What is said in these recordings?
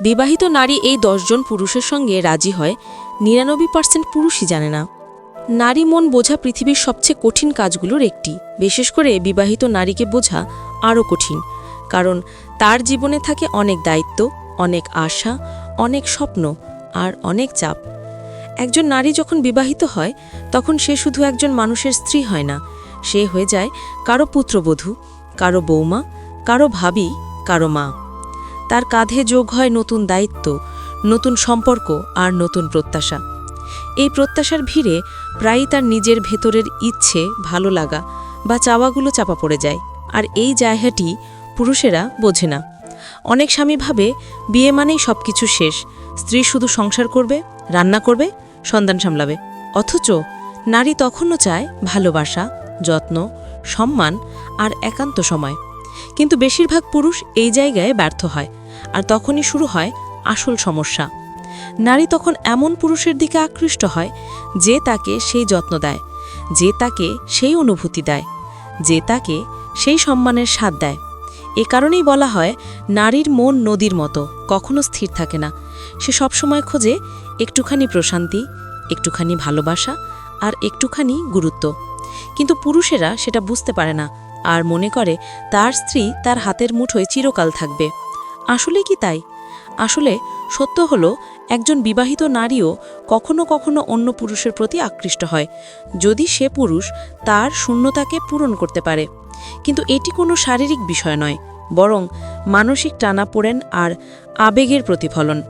বিবাহিত নারী এই দশজন পুরুষের সঙ্গে রাজি হয়, নিরানব্বই পার্সেন্ট পুরুষই জানে না। নারী মন বোঝা পৃথিবীর সবচেয়ে কঠিন কাজগুলোর একটি। বিশেষ করে বিবাহিত নারীকে বোঝা আরও কঠিন, কারণ তার জীবনে থাকে অনেক দায়িত্ব, অনেক আশা, অনেক স্বপ্ন আর অনেক চাপ। একজন নারী যখন বিবাহিত হয়, তখন সে শুধু একজন মানুষের স্ত্রী হয় না। সে হয়ে যায় কারও পুত্রবধূ, কারও বৌমা, কারও ভাবি, কারও মা। তার কাঁধে যোগ হয় নতুন দায়িত্ব, নতুন সম্পর্ক আর নতুন প্রত্যাশা। এই প্রত্যাশার ভিড়ে প্রায়ই তার নিজের ভেতরের ইচ্ছে, ভালো লাগা বা চাওয়াগুলো চাপা পড়ে যায়, আর এই জায়গাটি পুরুষেরা বোঝে না। অনেক স্বামী ভাবে, বিয়ে মানেই সব কিছু শেষ, স্ত্রী শুধু সংসার করবে, রান্না করবে, সন্তান সামলাবে। অথচ নারী তখনও চায় ভালোবাসা, যত্ন, সম্মান আর একান্ত সময়। কিন্তু বেশিরভাগ পুরুষ এই জায়গায় ব্যর্থ হয়। আর তখনই শুরু হয় আসল সমস্যা। নারী তখন এমন পুরুষের দিকে আকৃষ্ট হয়, যে তাকে সেই যত্ন দেয়, যে তাকে সেই অনুভূতি দেয়, যে তাকে সেই সম্মানের স্বাদ দেয়। এ কারণেই বলা হয়, নারীর মন নদীর মতো, কখনো স্থির থাকে না। সে সবসময় খোঁজে একটুখানি প্রশান্তি, একটুখানি ভালোবাসা আর একটুখানি গুরুত্ব। কিন্তু পুরুষেরা সেটা বুঝতে পারে না, আর মনে করে তার স্ত্রী তার হাতের মুঠোয় চিরকাল থাকবে। আসলে কি তাই? আসলে সত্য হলো, একজন বিবাহিত নারীও কখনো কখনো অন্য পুরুষের প্রতি আকৃষ্ট হয়। যদি সে পুরুষ, তার শূন্যতাকে পূরণ করতে পারে। কিন্তু এটি কোনো শারীরিক বিষয় নয়, বরং মানসিক টানাপোড়েন আর আবেগের প্রতিফলন।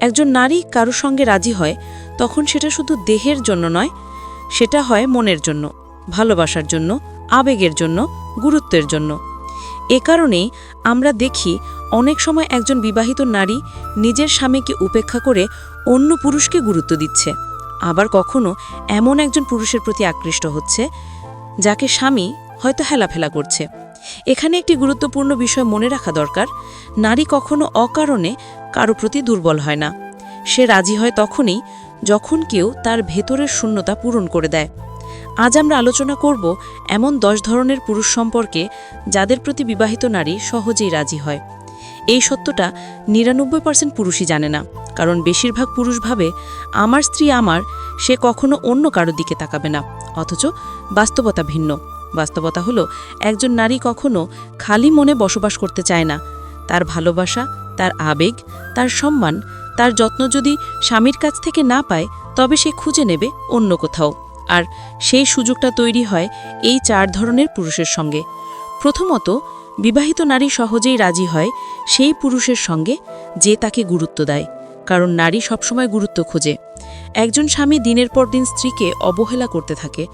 একজন নারী কারোর সঙ্গে রাজি হয়, তখন সেটা শুধু দেহের জন্য নয়, সেটা হয় মনের জন্য, ভালোবাসার জন্য, আবেগের জন্য, গুরুত্বের জন্য। এ কারণেই আমরা দেখি অনেক সময় একজন বিবাহিত নারী নিজের স্বামীকে উপেক্ষা করে অন্য পুরুষকে গুরুত্ব দিচ্ছে। আবার কখনো এমন একজন পুরুষের প্রতি আকৃষ্ট হচ্ছে, যাকে স্বামী হয়তো হেলাফেলা করছে। এখানে একটি গুরুত্বপূর্ণ বিষয় মনে রাখা দরকার, নারী কখনো অকারণে কারও প্রতি দুর্বল হয় না। সে রাজি হয় তখনই যখন কেউ তার ভেতরের শূন্যতা পূরণ করে দেয়। আজ আমরা আলোচনা করব এমন দশ ধরনের পুরুষ সম্পর্কে যাদের প্রতি বিবাহিত নারী সহজেই রাজি হয়। এই সত্যটা নিরানব্বই পার্সেন্ট পুরুষই জানে না। কারণ বেশিরভাগ পুরুষ ভাবে, আমার স্ত্রী আমার, সে কখনো অন্য কারও দিকে তাকাবে না। অথচ বাস্তবতা ভিন্ন। বাস্তবতা হলো, একজন নারী কখনো খালি মনে বসবাস করতে চায় না। তার ভালোবাসা, তার আবেগ, তার সম্মান, তার যত্ন যদি স্বামীর কাছ থেকে না পায়, তবে সে খুঁজে নেবে অন্য কোথাও। আর সেই সুযোগটা তৈরি হয় এই চার ধরনের পুরুষের সঙ্গে। প্রথমত বিবাহিত নারী সহজেই রাজি হয় সেই পুরুষের সঙ্গে যে তাকে গুরুত্ব দেয়, কারণ নারী সবসময় গুরুত্ব খোঁজে। একজন স্বামী দিনের পর দিন স্ত্রীকে অবহেলা করতে থাকে,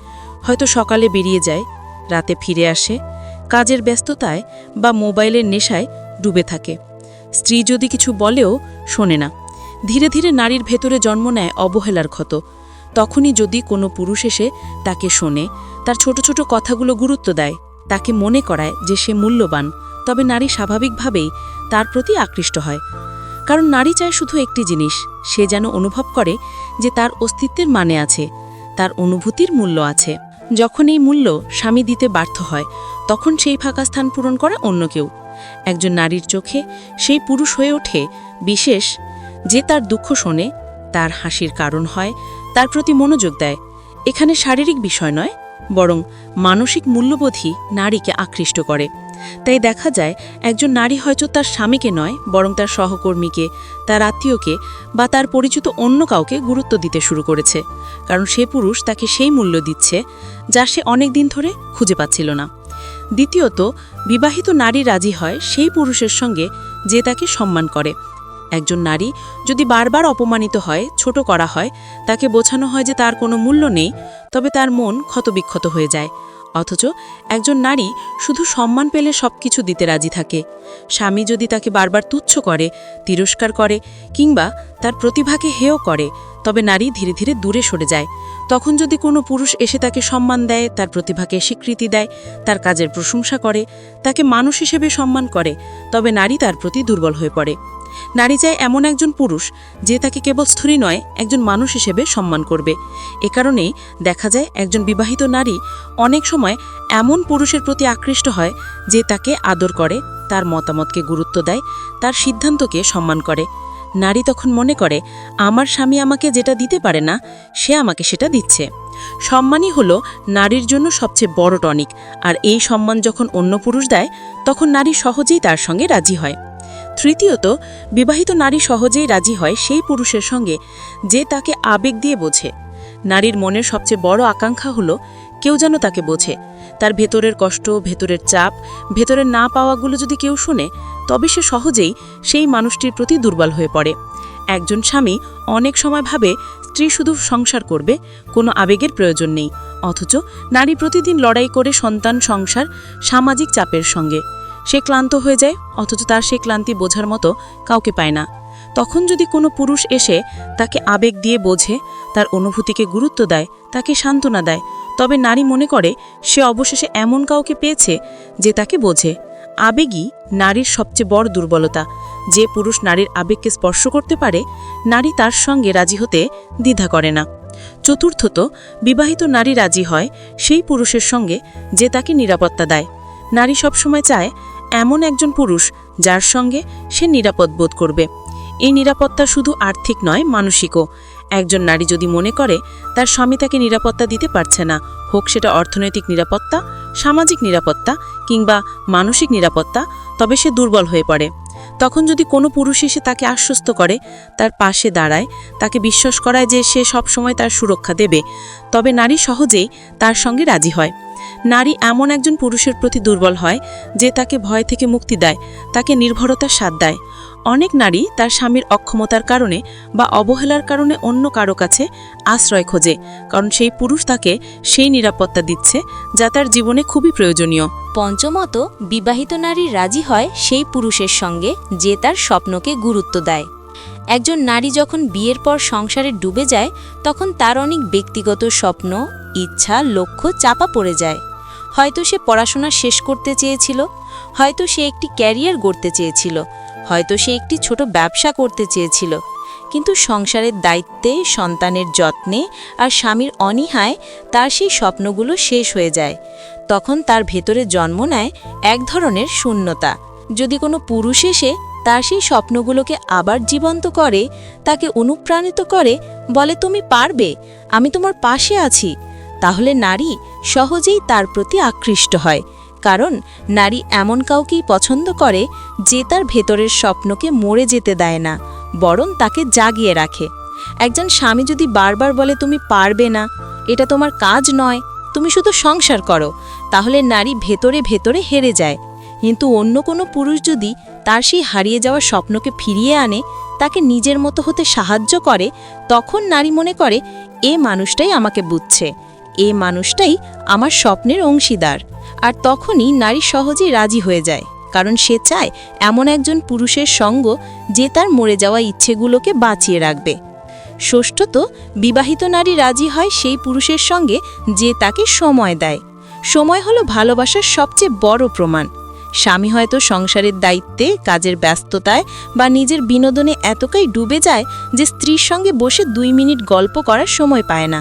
হয়তো সকালে বেরিয়ে যায়, রাতে ফিরে আসে, কাজের ব্যস্ততায় বা মোবাইলের নেশায় ডুবে থাকে। স্ত্রী যদি কিছু বলেও শোনে না, ধীরে ধীরে নারীর ভেতরে জন্ম নেয় অবহেলার ক্ষত। তখনই যদি কোনো পুরুষ এসে তাকে শোনে, তার ছোট ছোট কথাগুলো গুরুত্ব দেয় তাকে মনে করায় যে সে মূল্যবান, তবে নারী স্বাভাবিকভাবেই তার প্রতি আকৃষ্ট হয়। কারণ নারী চায় শুধু একটি জিনিস, সে যেন অনুভব করে যে তার অস্তিত্বের মানে আছে, তার অনুভূতির মূল্য আছে। যখন এই মূল্য স্বামী দিতে ব্যর্থ হয়, তখন সেই ফাঁকা স্থান পূরণ করে অন্য কেউ। একজন নারীর চোখে সেই পুরুষ হয়ে ওঠে, বিশেষ যে তার দুঃখ শোনে, তার হাসির কারণ হয়, তার প্রতি মনোযোগ দেয়। এখানে শারীরিক বিষয় নয় বরং মানসিক মূল্যবোধই নারীকে আকৃষ্ট করে। তাই দেখা যায়, একজন নারী হয়তো তার স্বামীকে নয়, বরং তার সহকর্মীকে, তার আত্মীয়কে বা তার পরিচিত অন্য কাউকে গুরুত্ব দিতে শুরু করেছে। কারণ সে পুরুষ তাকে সেই মূল্য দিচ্ছে যা সে অনেক দিন ধরে খুঁজে পাচ্ছিল না। দ্বিতীয়ত, বিবাহিত নারী রাজি হয় সেই পুরুষের সঙ্গে যে তাকে সম্মান করে। একজন নারী যদি বারবার অপমানিত হয়, ছোট করা হয়, তাকে বোঝানো হয় যে তার কোনো মূল্য নেই, তবে তার মন ক্ষতবিক্ষত হয়ে যায়। অথচ একজন নারী শুধু সম্মান পেলে সব কিছু দিতে রাজি থাকে। স্বামী যদি তাকে বারবার তুচ্ছ করে, তিরস্কার করে, কিংবা তার প্রতিভাকে হেয় করে, তবে নারী ধীরে ধীরে দূরে সরে যায়। তখন যদি কোনো পুরুষ এসে তাকে সম্মান দেয়, তার প্রতিভাকে স্বীকৃতি দেয়, তার কাজের প্রশংসা করে, তাকে মানুষ হিসেবে সম্মান করে, তবে নারী তার প্রতি দুর্বল হয়ে পড়ে। নারী চায় এমন একজন পুরুষ যে তাকে কেবল স্ত্রী নয়, একজন মানুষ হিসেবে সম্মান করবে। এ কারণেই দেখা যায় একজন বিবাহিত নারী অনেক সময় এমন পুরুষের প্রতি আকৃষ্ট হয় যে তাকে আদর করে, তার মতামতকে গুরুত্ব দেয়, তার সিদ্ধান্তকে সম্মান করে। নারী তখন মনে করে, আমার স্বামী আমাকে যেটা দিতে পারে না, সে আমাকে সেটা দিচ্ছে। সম্মানই হলো নারীর জন্য সবচেয়ে বড় টনিক, আর এই সম্মান যখন অন্য পুরুষ দেয়, তখন নারী সহজেই তার সঙ্গে রাজি হয়। তৃতীয়ত, বিবাহিত নারী সহজেই রাজি হয় সেই পুরুষের সঙ্গে যে তাকে আবেগ দিয়ে বোঝে। নারীর মনের সবচেয়ে বড় আকাঙ্ক্ষা হলো কেউ যেন তাকে বোঝে। তার ভেতরের কষ্ট, ভেতরের চাপ, ভেতরের না পাওয়াগুলো যদি কেউ শুনে, তবে সে সহজেই সেই মানুষটির প্রতি দুর্বল হয়ে পড়ে। একজন স্বামী অনেক সময় ভাবে, স্ত্রী শুধু সংসার করবে, কোনো আবেগের প্রয়োজন নেই। অথচ নারী প্রতিদিন লড়াই করে সন্তান সংসার সামাজিক চাপের সঙ্গে। সে ক্লান্ত হয়ে যায়, অথচ তার সেই ক্লান্তি বোঝার মতো কাউকে পায় না। তখন যদি কোনো পুরুষ এসে তাকে আবেগ দিয়ে বোঝে, তার অনুভূতিকে গুরুত্ব দেয়, তাকে সান্ত্বনা দেয়, তবে নারী মনে করে সে অবশেষে এমন কাউকে পেয়েছে যে তাকে বোঝে। আবেগই নারীর সবচেয়ে বড় দুর্বলতা। যে পুরুষ নারীর আবেগকে স্পর্শ করতে পারে, নারী তার সঙ্গে রাজি হতে দ্বিধা করে না। চতুর্থত, বিবাহিত নারী রাজি হয় সেই পুরুষের সঙ্গে যে তাকে নিরাপত্তা দেয়। নারী সবসময় চায় এমন একজন পুরুষ যার সঙ্গে সে নিরাপদ বোধ করবে। এই নিরাপত্তা শুধু আর্থিক নয়, মানসিকও। একজন নারী যদি মনে করে, তার স্বামী তাকে নিরাপত্তা দিতে পারছে না। হোক সেটা অর্থনৈতিক নিরাপত্তা, সামাজিক নিরাপত্তা কিংবা মানসিক নিরাপত্তা, তবে সে দুর্বল হয়ে পড়ে। তখন যদি কোনো পুরুষ এসে তাকে আশ্বস্ত করে, তার পাশে দাঁড়ায়, তাকে বিশ্বাস করায় যে সে সবসময় তার সুরক্ষা দেবে, তবে নারী সহজেই তার সঙ্গে রাজি হয়। নারী এমন একজন পুরুষের প্রতি দুর্বল হয় যে তাকে ভয় থেকে মুক্তি দেয়, তাকে নির্ভরতার স্বাদ দেয়। অনেক নারী তার স্বামীর অক্ষমতার কারণে বা অবহেলার কারণে অন্য কারও কাছে আশ্রয় খোঁজে, কারণ সেই পুরুষ তাকে সেই নিরাপত্তা দিচ্ছে যা তার জীবনে খুবই প্রয়োজনীয়। পঞ্চমত, বিবাহিত নারী রাজি হয় সেই পুরুষের সঙ্গে যে তার স্বপ্নকে গুরুত্ব দেয়। একজন নারী যখন বিয়ের পর সংসারে ডুবে যায়, তখন তার অনেক ব্যক্তিগত স্বপ্ন, ইচ্ছা, লক্ষ্য চাপা পড়ে যায়। হয়তো সে পড়াশোনা শেষ করতে চেয়েছিল, হয়তো সে একটি ক্যারিয়ার গড়তে চেয়েছিল হয়তো সে একটি ছোট ব্যবসা করতে চেয়েছিল। কিন্তু সংসারের দায়িত্বে, সন্তানের যত্নে আর স্বামীর অনীহায় তার সেই স্বপ্নগুলো শেষ হয়ে যায়। তখন তার ভেতরে জন্ম নেয় এক ধরনের শূন্যতা। যদি কোনো পুরুষ এসে তার সেই স্বপ্নগুলোকে আবার জীবন্ত করে, তাকে অনুপ্রাণিত করে, বলে, তুমি পারবে, আমি তোমার পাশে আছি, তাহলে নারী সহজেই তার প্রতি আকৃষ্ট হয়। কারণ নারী এমন কাউকেই পছন্দ করে যে তার ভেতরের স্বপ্নকে মরে যেতে দেয় না, বরং তাকে জাগিয়ে রাখে। একজন স্বামী যদি বারবার বলে, তুমি পারবে না, এটা তোমার কাজ নয়, তুমি শুধু সংসার করো, তাহলে নারী ভেতরে ভেতরে হেরে যায়। কিন্তু অন্য কোনো পুরুষ যদি তার সেই হারিয়ে যাওয়া স্বপ্নকে ফিরিয়ে আনে, তাকে নিজের মতো হতে সাহায্য করে, তখন নারী মনে করে, এ মানুষটাই আমাকে বুঝছে, এ মানুষটাই আমার স্বপ্নের অংশীদার। আর তখনই নারী সহজেই রাজি হয়ে যায়। কারণ সে চায় এমন একজন পুরুষের সঙ্গ যে তার মরে যাওয়া ইচ্ছেগুলোকে বাঁচিয়ে রাখবে। ষষ্ঠত, বিবাহিত নারী রাজি হয় সেই পুরুষের সঙ্গে যে তাকে সময় দেয়। সময় হলো ভালোবাসার সবচেয়ে বড় প্রমাণ। স্বামী হয়তো সংসারের দায়িত্বে, কাজের ব্যস্ততায় বা নিজের বিনোদনে এতটাই ডুবে যায় যে স্ত্রীর সঙ্গে বসে দুই মিনিট গল্প করার সময় পায় না।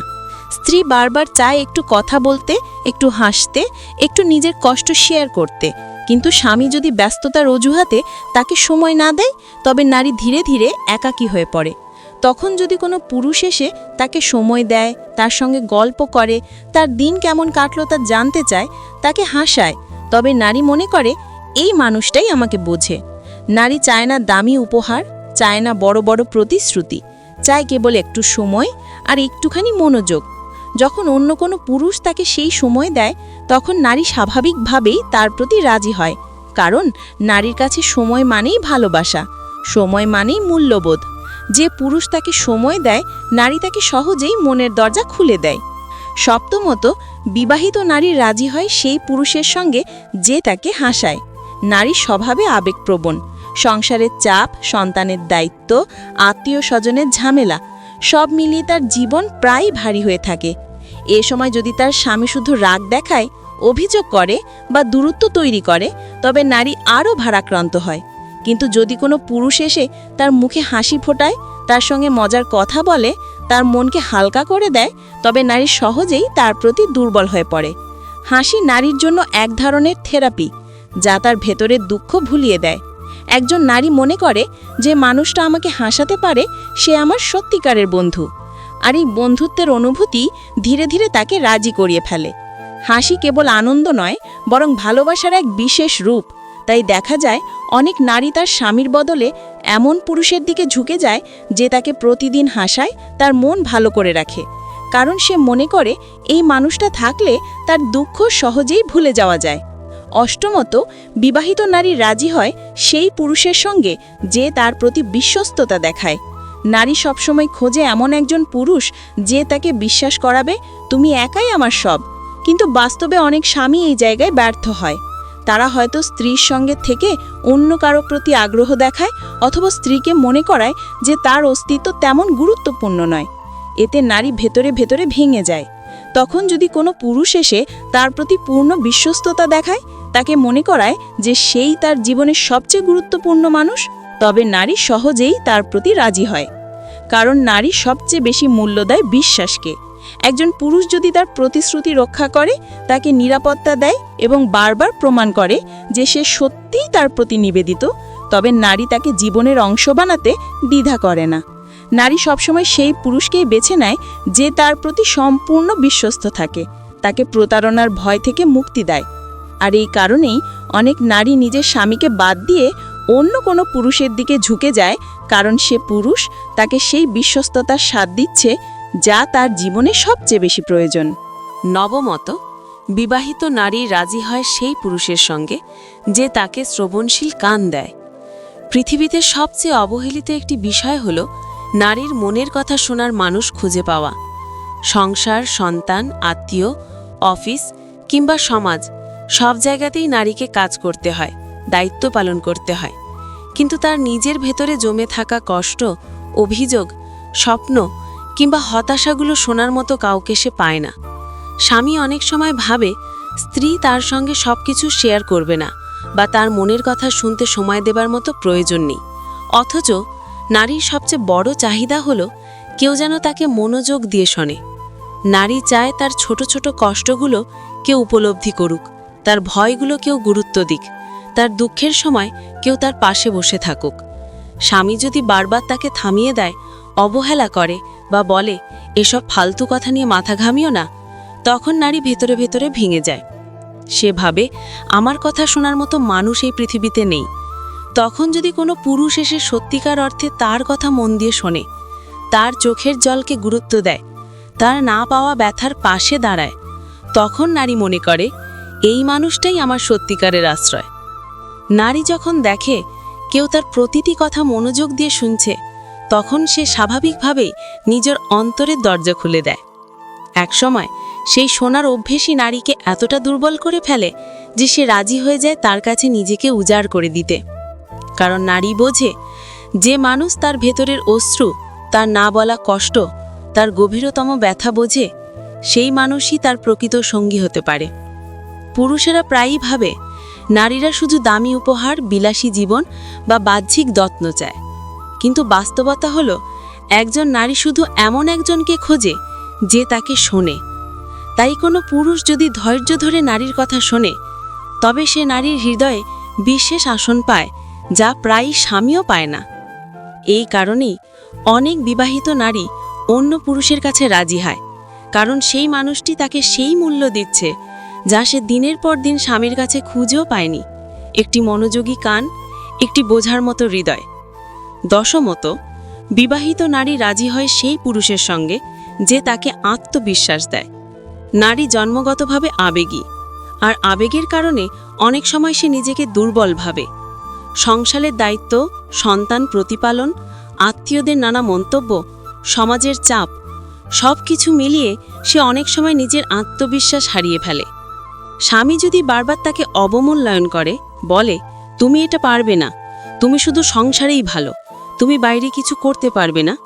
স্ত্রী বারবার চায় একটু কথা বলতে, একটু হাসতে, একটু নিজের কষ্ট শেয়ার করতে। কিন্তু স্বামী যদি ব্যস্ততার অজুহাতে তাকে সময় না দেয়, তবে নারী ধীরে ধীরে একাকী হয়ে পড়ে। তখন যদি কোনো পুরুষ এসে তাকে সময় দেয়, তার সঙ্গে গল্প করে, তার দিন কেমন কাটলো তা জানতে চায়, তাকে হাসায়, তবে নারী মনে করে, এই মানুষটাই আমাকে বোঝে। নারী চায় না দামি উপহার, চায় না বড় বড় প্রতিশ্রুতি, চায় কেবল একটু সময় আর একটুখানি মনোযোগ। যখন অন্য কোনো পুরুষ তাকে সেই সময় দেয় তখন নারী স্বাভাবিকভাবেই তার প্রতি রাজি হয়, কারণ নারীর কাছে সময় মানেই ভালোবাসা, সময় মানেই মূল্যবোধ। যে পুরুষ তাকে সময় দেয়, নারী তাকে সহজেই মনের দরজা খুলে দেয়। সপ্তমত, বিবাহিত নারী রাজি হয় সেই পুরুষের সঙ্গে যে তাকে হাসায়। নারী স্বভাবে আবেগপ্রবণ, সংসারের চাপ, সন্তানের দায়িত্ব আত্মীয় স্বজনের ঝামেলা, সব মিলিয়ে তার জীবন প্রায় ভারী হয়ে থাকে। এ সময় যদি তার স্বামী শুধু রাগ দেখায়, অভিযোগ করে বা দূরত্ব তৈরি করে, তবে নারী আরও ভারাক্রান্ত হয়। কিন্তু যদি কোনো পুরুষ এসে তার মুখে হাসি ফোটায়, তার সঙ্গে মজার কথা বলে, তার মনকে হালকা করে দেয়, তবে নারী সহজেই তার প্রতি দুর্বল হয়ে পড়ে। হাসি নারীর জন্য এক ধরনের থেরাপি, যা তার ভেতরের দুঃখ ভুলিয়ে দেয়। একজন নারী মনে করে যে, মানুষটা আমাকে হাসাতে পারে, সে আমার সত্যিকারের বন্ধু। আর এই বন্ধুত্বের অনুভূতি ধীরে ধীরে তাকে রাজি করিয়ে ফেলে। হাসি কেবল আনন্দ নয়, বরং ভালোবাসার এক বিশেষ রূপ। তাই দেখা যায়, অনেক নারী তার স্বামীর বদলে এমন পুরুষের দিকে ঝুঁকে যায় যে তাকে প্রতিদিন হাসায়, তার মন ভালো করে রাখে। কারণ সে মনে করে, এই মানুষটা থাকলে তার দুঃখ সহজেই ভুলে যাওয়া যায়। অষ্টমত, বিবাহিত নারী রাজি হয় সেই পুরুষের সঙ্গে যে তার প্রতি বিশ্বস্ততা দেখায়। নারী সবসময় খোঁজে এমন একজন পুরুষ যে তাকে বিশ্বাস করাবে, তুমি একাই আমার সব। কিন্তু বাস্তবে অনেক স্বামী এই জায়গায় ব্যর্থ হয়। তারা হয়তো স্ত্রীর সঙ্গে থেকে অন্য কারও প্রতি আগ্রহ দেখায় অথবা স্ত্রীকে মনে করায় যে তার অস্তিত্ব তেমন গুরুত্বপূর্ণ নয়। এতে নারী ভেতরে ভেতরে ভেঙে যায়। তখন যদি কোনো পুরুষ এসে তার প্রতি পূর্ণ বিশ্বস্ততা দেখায়, তাকে মনে করায় যে সেই তার জীবনের সবচেয়ে গুরুত্বপূর্ণ মানুষ তবে নারী সহজেই তার প্রতি রাজি হয়। কারণ নারী সবচেয়ে বেশি মূল্য দেয় বিশ্বাসকে। একজন পুরুষ যদি তার প্রতিশ্রুতি রক্ষা করে, তাকে নিরাপত্তা দেয় এবং বারবার প্রমাণ করে যে সে সত্যিই তার প্রতি নিবেদিত, তবে নারী তাকে জীবনের অংশ বানাতে দ্বিধা করে না। নারী সবসময় সেই পুরুষকেই বেছে নেয় যে তার প্রতি সম্পূর্ণ বিশ্বস্ত থাকে, তাকে প্রতারণার ভয় থেকে মুক্তি দেয়। আর এই কারণেই অনেক নারী নিজের স্বামীকে বাদ দিয়ে অন্য কোনো পুরুষের দিকে ঝুঁকে যায়, কারণ সে পুরুষ, তাকে সেই বিশ্বস্ততার স্বাদ দিচ্ছে যা তার জীবনে সবচেয়ে বেশি প্রয়োজন। নবমত, বিবাহিত নারী রাজি হয় সেই পুরুষের সঙ্গে যে তাকে শ্রবণশীল কান দেয়। পৃথিবীতে সবচেয়ে অবহেলিত একটি বিষয় হল নারীর মনের কথা শোনার মানুষ খুঁজে পাওয়া। সংসার, সন্তান, আত্মীয়, অফিস কিংবা সমাজ, সব জায়গাতেই নারীকে কাজ করতে হয়। দায়িত্ব পালন করতে হয়। কিন্তু তার নিজের ভেতরে জমে থাকা কষ্ট, অভিযোগ, স্বপ্ন কিংবা হতাশাগুলো শোনার মতো কাউকে সে পায় না। স্বামী অনেক সময় ভাবে, স্ত্রী তার সঙ্গে সবকিছু শেয়ার করবে না বা তার মনের কথা শুনতে সময় দেবার মতো প্রয়োজন নেই। অথচ নারীর সবচেয়ে বড় চাহিদা হলো কেউ যেন তাকে মনোযোগ দিয়ে শোনে। নারী চায় তার ছোট ছোট কষ্টগুলো কেউ উপলব্ধি করুক, তার ভয়গুলো কেউ গুরুত্ব দিক। তার দুঃখের সময় কেউ তার পাশে বসে থাকুক। স্বামী যদি বারবার তাকে থামিয়ে দেয়, অবহেলা করে বা বলে, এসব ফালতু কথা নিয়ে মাথা ঘামিও না, তখন নারী ভেতরে ভেতরে ভেঙে যায়। সে ভাবে, আমার কথা শোনার মতো মানুষ এই পৃথিবীতে নেই। তখন যদি কোনো পুরুষ এসে সত্যিকার অর্থে তার কথা মন দিয়ে শোনে, তার চোখের জলকে গুরুত্ব দেয়, তার না পাওয়া ব্যথার পাশে দাঁড়ায়, তখন নারী মনে করে, এই মানুষটাই আমার সত্যিকারের আশ্রয়। নারী যখন দেখে, কেউ তার প্রতিটি কথা মনোযোগ দিয়ে শুনছে, তখন সে স্বাভাবিকভাবেই নিজের অন্তরের দরজা খুলে দেয়। একসময় সেই সোনার অভ্যেসী নারীকে এতটা দুর্বল করে ফেলে যে সে রাজি হয়ে যায় তার কাছে নিজেকে উজাড় করে দিতে। কারণ নারী বোঝে, যে মানুষ তার ভেতরের অশ্রু, তার না বলা কষ্ট, তার গভীরতম ব্যথা বোঝে, সেই মানুষই তার প্রকৃত সঙ্গী হতে পারে। পুরুষেরা প্রায়ই ভাবে নারীরা শুধু দামি উপহার, বিলাসী জীবন বা বাহ্যিক যত্ন চায়। কিন্তু বাস্তবতা হলো, একজন নারী শুধু এমন একজনকে খোঁজে যে তাকে শোনে। তাই কোনো পুরুষ যদি ধৈর্য ধরে নারীর কথা শোনে, তবে সে নারীর হৃদয়ে বিশেষ আসন পায়, যা প্রায় স্বামীও পায় না। এই কারণেই অনেক বিবাহিত নারী অন্য পুরুষের কাছে রাজি হয়, কারণ সেই মানুষটি তাকে সেই মূল্য দিচ্ছে যা সে দিনের পর দিন স্বামীর কাছে খুঁজেও পায়নি। একটি মনোযোগী কান, একটি বোঝার মতো হৃদয়। দশমত, বিবাহিত নারী রাজি হয় সেই পুরুষের সঙ্গে যে তাকে আত্মবিশ্বাস দেয়। নারী জন্মগতভাবে আবেগী, আর আবেগের কারণে অনেক সময় সে নিজেকে দুর্বল ভাবে। সংসারের দায়িত্ব, সন্তান প্রতিপালন, আত্মীয়দের নানা মন্তব্য, সমাজের চাপ সব কিছু মিলিয়ে সে অনেক সময় নিজের আত্মবিশ্বাস হারিয়ে ফেলে। স্বামী যদি বারবার তাকে অবমূল্যায়ন করে, বলে, তুমি এটা পারবে না। তুমি শুধু সংসারেই ভালো। তুমি বাইরে কিছু করতে পারবে না।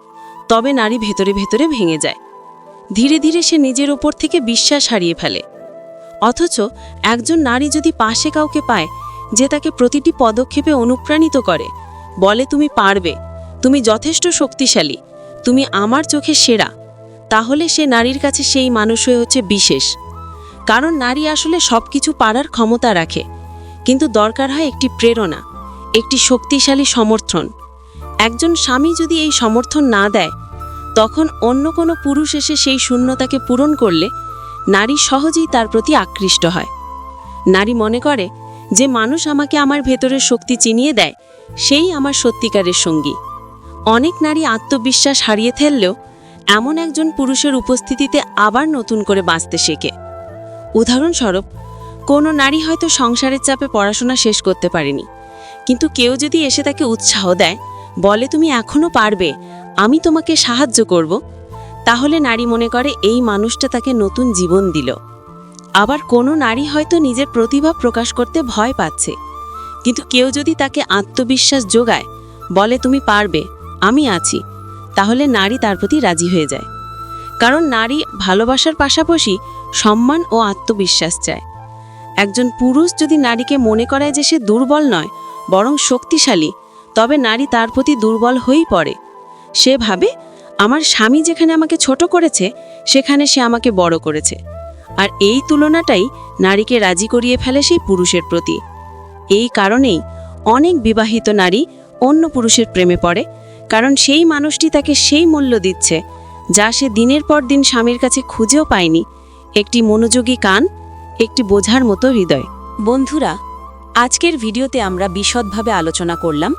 তবে নারী ভেতরে ভেতরে ভেঙে যায়। ধীরে ধীরে সে নিজের ওপর থেকে বিশ্বাস হারিয়ে ফেলে। অথচ একজন নারী যদি পাশে কাউকে পায়, যে তাকে প্রতিটি পদক্ষেপে অনুপ্রাণিত করে, বলে, তুমি পারবে। তুমি যথেষ্ট শক্তিশালী। তুমি আমার চোখে সেরা। তাহলে সে নারীর কাছে সেই মানুষ হয়ে হচ্ছে বিশেষ। কারণ নারী আসলে সব কিছু পারার ক্ষমতা রাখে। কিন্তু দরকার হয় একটি প্রেরণা, একটি শক্তিশালী সমর্থন। একজন স্বামী যদি এই সমর্থন না দেয়, তখন অন্য কোনো পুরুষ এসে সেই শূন্যতাকে পূরণ করলে নারী সহজেই তার প্রতি আকৃষ্ট হয়। নারী মনে করে, যে মানুষ আমাকে আমার ভেতরের শক্তি চিনিয়ে দেয়, সেই আমার সত্যিকারের সঙ্গী। অনেক নারী আত্মবিশ্বাস হারিয়ে ফেললেও এমন একজন পুরুষের উপস্থিতিতে আবার নতুন করে বাঁচতে শেখে। উদাহরণস্বরূপ, কোনো নারী হয়তো সংসারের চাপে পড়াশোনা শেষ করতে পারেনি, কিন্তু কেউ যদি এসে তাকে উৎসাহ দেয়, বলে, তুমি এখনও পারবে, আমি তোমাকে সাহায্য করব, তাহলে নারী মনে করে, এই মানুষটা তাকে নতুন জীবন দিল। আবার কোনো নারী হয়তো নিজের প্রতিভা প্রকাশ করতে ভয় পাচ্ছে, কিন্তু কেউ যদি তাকে আত্মবিশ্বাস যোগায়, বলে, তুমি পারবে, আমি আছি, তাহলে নারী তার প্রতি রাজি হয়ে যায়। কারণ নারী ভালোবাসার পাশাপাশি সম্মান ও আত্মবিশ্বাস চায়। একজন পুরুষ যদি নারীকে মনে করায় যে সে দুর্বল নয়, বরং শক্তিশালী, তবে নারী তার প্রতি দুর্বল হয়েই পড়ে। সে ভাবে, আমার স্বামী যেখানে আমাকে ছোট করেছে, সেখানে সে আমাকে বড় করেছে। আর এই তুলনাটাই নারীকে রাজি করিয়ে ফেলে সেই পুরুষের প্রতি। এই কারণেই অনেক বিবাহিত নারী অন্য পুরুষের প্রেমে পড়ে, কারণ সেই মানুষটি তাকে সেই মূল্য দিচ্ছে, যা সে দিনের পর দিন স্বামীর কাছে খুঁজেও পায়নি। একটি মনোযোগী কান, একটি বোঝার মতো হৃদয়। বন্ধুরা, আজকের ভিডিওতে আমরা বিশদভাবে আলোচনা করলাম,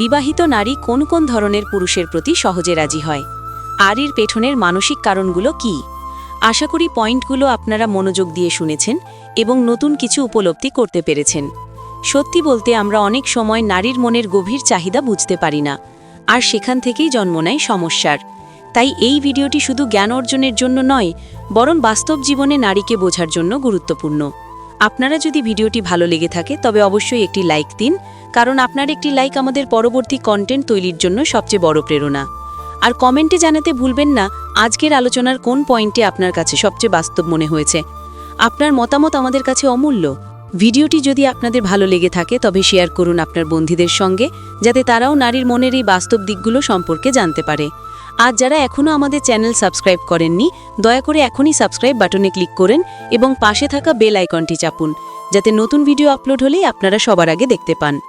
বিবাহিত নারী কোন কোন ধরনের পুরুষের প্রতি সহজে রাজি হয়, আরির পেছনের মানসিক কারণগুলো কি? আশা করি পয়েন্টগুলো আপনারা মনোযোগ দিয়ে শুনেছেন এবং নতুন কিছু উপলব্ধি করতে পেরেছেন। সত্যি বলতে আমরা অনেক সময় নারীর মনের গভীর চাহিদা বুঝতে পারি না, আর সেখান থেকেই জন্ম নেয় সমস্যার। তাই এই ভিডিওটি শুধু জ্ঞান অর্জনের জন্য নয়, বরং বাস্তব জীবনে নারীকে বোঝার জন্য গুরুত্বপূর্ণ। আপনারা যদি ভিডিওটি ভালো লেগে থাকে, তবে অবশ্যই একটি লাইক দিন, কারণ আপনার একটি লাইক আমাদের পরবর্তী কন্টেন্ট তৈরির জন্য সবচেয়ে বড় প্রেরণা। আর কমেন্টে জানাতে ভুলবেন না, আজকের আলোচনার কোন পয়েন্টে আপনার কাছে সবচেয়ে বাস্তব মনে হয়েছে? আপনার মতামত আমাদের কাছে অমূল্য। ভিডিওটি যদি আপনাদের ভালো লেগে থাকে, তবে শেয়ার করুন আপনার বন্ধুদের সঙ্গে, যাতে তারাও নারীর মনের এই বাস্তব দিকগুলো সম্পর্কে জানতে পারে। আর যারা এখনও আমাদের চ্যানেল সাবস্ক্রাইব করেননি, দয়া করে এখনই সাবস্ক্রাইব বাটনে ক্লিক করেন এবং পাশে থাকা বেল আইকনটি চাপুন, যাতে নতুন ভিডিও আপলোড হলেই আপনারা সবার আগে দেখতে পান।